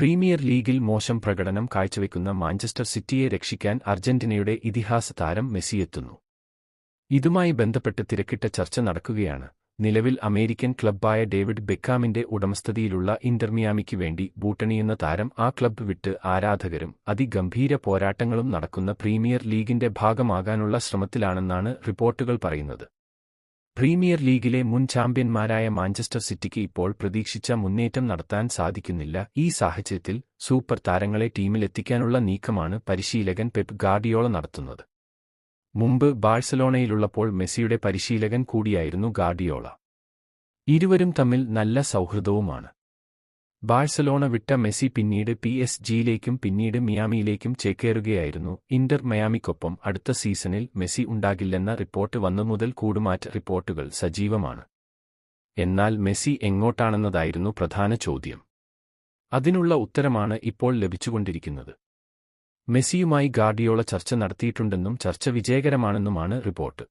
Premier ലീഗിൽ മോശം പ്രകടനം കാഴ്ചവെക്കുന്ന മാഞ്ചസ്റ്റർ സിറ്റിയെ രക്ഷിക്കാൻ അർജന്റീനയുടെ ഇതിഹാസ താരം മെസ്സിയെത്തുന്നു ഇതുമായി ബന്ധപ്പെട്ട് തിരക്കിട്ട ചർച്ച നടക്കുകയാണ്. നിലവിൽ അമേരിക്കൻ ക്ലബ്ബായ ഡേവിഡ് ബെക്കാമിന്റെ ഉടമസ്ഥതയിലുള്ള ഇന്റർമിയാമിക്ക് വേണ്ടി ബൂട്ടണിയുന്ന താരം ആ ക്ലബ്ബ് വിട്ട് ആരാധകരും അതിഗംഭീര പോരാട്ടങ്ങളും നടക്കുന്ന പ്രീമിയർ ലീഗിന്റെ ഭാഗമാകാനുള്ള ശ്രമത്തിലാണെന്നാണ് റിപ്പോർട്ടുകൾ പറയുന്നത്. പ്രീമിയർ ലീഗിലെ മുൻ ചാമ്പ്യന്മാരായ മാഞ്ചസ്റ്റർ സിറ്റിക്ക് ഇപ്പോൾ പ്രതീക്ഷിച്ച മുന്നേറ്റം നടത്താൻ സാധിക്കുന്നില്ല. ഈ സാഹചര്യത്തിൽ സൂപ്പർ താരങ്ങളെ ടീമിലെത്തിക്കാനുള്ള നീക്കമാണ് പരിശീലകൻ പെപ് ഗാർഡിയോള നടത്തുന്നത്. മുമ്പ് ബാഴ്സലോണയിലുള്ളപ്പോൾ മെസ്സിയുടെ പരിശീലകൻ കൂടിയായിരുന്നു ഗാർഡിയോള. ഇരുവരും തമ്മിൽ നല്ല സൗഹൃദവുമാണ്. ബാഴ്സലോണ വിട്ട മെസ്സി പിന്നീട് പി എസ് ജിയിലേക്കും പിന്നീട് മിയാമിയിലേക്കും ചേക്കേറുകയായിരുന്നു. ഇന്റർ മയാമിക്കൊപ്പം അടുത്ത സീസണിൽ മെസ്സി ഉണ്ടാകില്ലെന്ന റിപ്പോർട്ട് വന്നു മുതൽ കൂടുമാറ്റ റിപ്പോർട്ടുകൾ സജീവമാണ്. എന്നാൽ മെസ്സി എങ്ങോട്ടാണെന്നതായിരുന്നു പ്രധാന ചോദ്യം. അതിനുള്ള ഉത്തരമാണ് ഇപ്പോൾ ലഭിച്ചുകൊണ്ടിരിക്കുന്നത്. മെസ്സിയുമായി ഗാർഡിയോള ചർച്ച നടത്തിയിട്ടുണ്ടെന്നും ചർച്ച വിജയകരമാണെന്നുമാണ് റിപ്പോർട്ട്.